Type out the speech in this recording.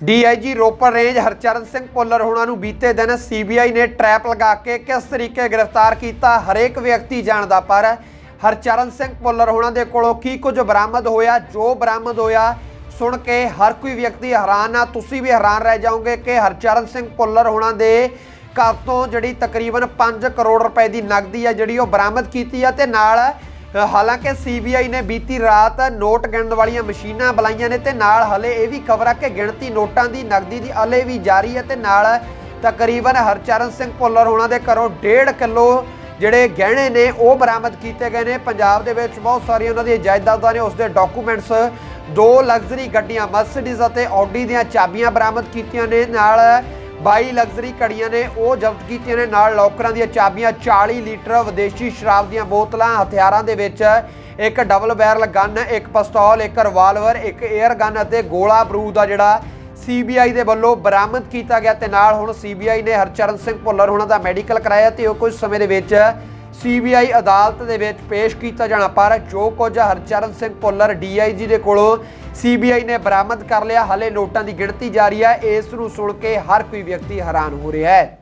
DIG Ropar range Harcharan Singh Bhullar ਹੋਣਾ ਨੂੰ ਬੀਤੇ ਦਿਨ ਸੀਬੀਆਈ ਨੇ ਟਰੈਪ ਲਗਾ ਕੇ ਕਿਸ ਤਰੀਕੇ ਗ੍ਰਿਫਤਾਰ ਕੀਤਾ, ਹਰੇਕ ਵਿਅਕਤੀ ਜਾਣਦਾ ਪਰ ਹਰਚਰਨ ਸਿੰਘ ਪੁੱਲਰ ਹੋਣਾ ਦੇ ਕੋਲੋਂ ਕੀ ਕੁਝ ਬਰਾਮਦ ਹੋਇਆ, ਜੋ ਬਰਾਮਦ ਹੋਇਆ, ਸੁਣ ਕੇ ਹਰ ਕੋਈ ਵਿਅਕਤੀ ਹੈਰਾਨ ਆ। ਤੁਸੀਂ ਵੀ ਹੈਰਾਨ ਰਹਿ ਜਾਓਗੇ ਕਿ ਹਰਚਰਨ ਸਿੰਘ ਪੁੱਲਰ ਹੋਣਾ ਦੇ ਘਰ ਤੋਂ ਜਿਹੜੀ ਤਕਰੀਬਨ 5 ਕਰੋੜ ਰੁਪਏ ਦੀ ਨਕਦੀ ਆ, ਜਿਹੜੀ ਉਹ ਬਰਾਮਦ ਕੀਤੀ ਆ ਤੇ ਨਾਲ ਹਾਲਾਂਕਿ ਸੀਬੀਆਈ ਨੇ ਬੀਤੀ ਰਾਤ ਨੋਟ ਗਿਣਨ ਵਾਲੀਆਂ ਮਸ਼ੀਨਾਂ ਬੁਲਾਈਆਂ ਨੇ ਤੇ ਨਾਲ ਹਲੇ ਇਹ ਵੀ ਖਬਰ ਆ ਕਿ ਗਿਣਤੀ ਨੋਟਾਂ ਦੀ ਨਕਦੀ ਦੀ ਹਲੇ ਵੀ ਜਾਰੀ ਹੈ ਤੇ ਨਾਲ ਤਕਰੀਬਨ ਹਰਚਰਨ ਸਿੰਘ ਭੁੱਲਰ ਹੋਣਾ ਦੇ ਘਰੋਂ 1.5 ਕਿਲੋ ਜਿਹੜੇ ਗਹਿਣੇ ਨੇ ਉਹ ਬਰਾਮਦ ਕੀਤੇ ਗਏ ਨੇ। ਪੰਜਾਬ ਦੇ ਵਿੱਚ ਬਹੁਤ ਸਾਰੀਆਂ ਉਹਨਾਂ ਦੀਆਂ ਜਾਇਦਾਦਾਂ ਨੇ, ਉਸ ਦੇ ਡਾਕੂਮੈਂਟਸ, ਦੋ ਲਗਜ਼ਰੀ ਗੱਡੀਆਂ, ਮਰਸੀਡੀਜ਼ ਅਤੇ ਆਡੀ ਦੀਆਂ ਚਾਬੀਆਂ ਬਰਾਮਦ ਕੀਤੀਆਂ ਨੇ। ਨਾਲ 22 ਲਗਜ਼ਰੀ ਘੜੀਆਂ ਨੇ ਉਹ ਜ਼ਬਤ ਕੀਤੀਆਂ ਨੇ। ਨਾਲ ਲੋਕਰਾਂ ਦੀਆਂ ਚਾਬੀਆਂ 40 ਲੀਟਰ ਵਿਦੇਸ਼ੀ ਸ਼ਰਾਬ ਦੀਆਂ ਬੋਤਲਾਂ, ਹਥਿਆਰਾਂ ਦੇ ਵਿੱਚ ਇੱਕ ਡਬਲ ਬੈਰਲ ਗਨ ਇੱਕ ਪਿਸਤੌਲ, ਇੱਕ ਰਿਵਾਲਵਰ ਇੱਕ 에ਅਰ ਗਨ ਅਤੇ ਗੋਲਾ ਬਰੂਦ ਦਾ ਜਿਹੜਾ ਸੀਬੀਆਈ ਦੇ ਵੱਲੋਂ ਬਰਾਮਦ ਕੀਤਾ ਗਿਆ ਤੇ ਨਾਲ ਹੁਣ ਸੀਬੀਆਈ ਨੇ ਹਰਚਰਨ ਸਿੰਘ ਭੁੱਲਰ ਹੋਣਾ ਦਾ ਮੈਡੀਕਲ ਕਰਾਇਆ ਤੇ ਉਹ ਕੁਝ ਸਮੇਂ ਦੇ ਵਿੱਚ ਸੀਬੀਆਈ ਅਦਾਲਤ ਦੇ ਵਿੱਚ ਪੇਸ਼ ਕੀਤਾ ਜਾਣਾ, ਪਰ ਜੋ ਕੁਝ ਹਰਚਰਨ ਸਿੰਘ ਭੁੱਲਰ ਡੀਆਈਜੀ ਦੇ ਕੋਲੋਂ ਸੀਬੀਆਈ ਨੇ ਬਰਾਮਦ ਕਰ ਲਿਆ, ਹਲੇ ਨੋਟਾਂ ਦੀ ਗਿਣਤੀ ਜਾਰੀ ਹੈ, ਇਸ ਨੂੰ ਸੁਣ ਕੇ ਹਰ ਕੋਈ ਵਿਅਕਤੀ ਹੈਰਾਨ ਹੋ ਰਿਹਾ ਹੈ।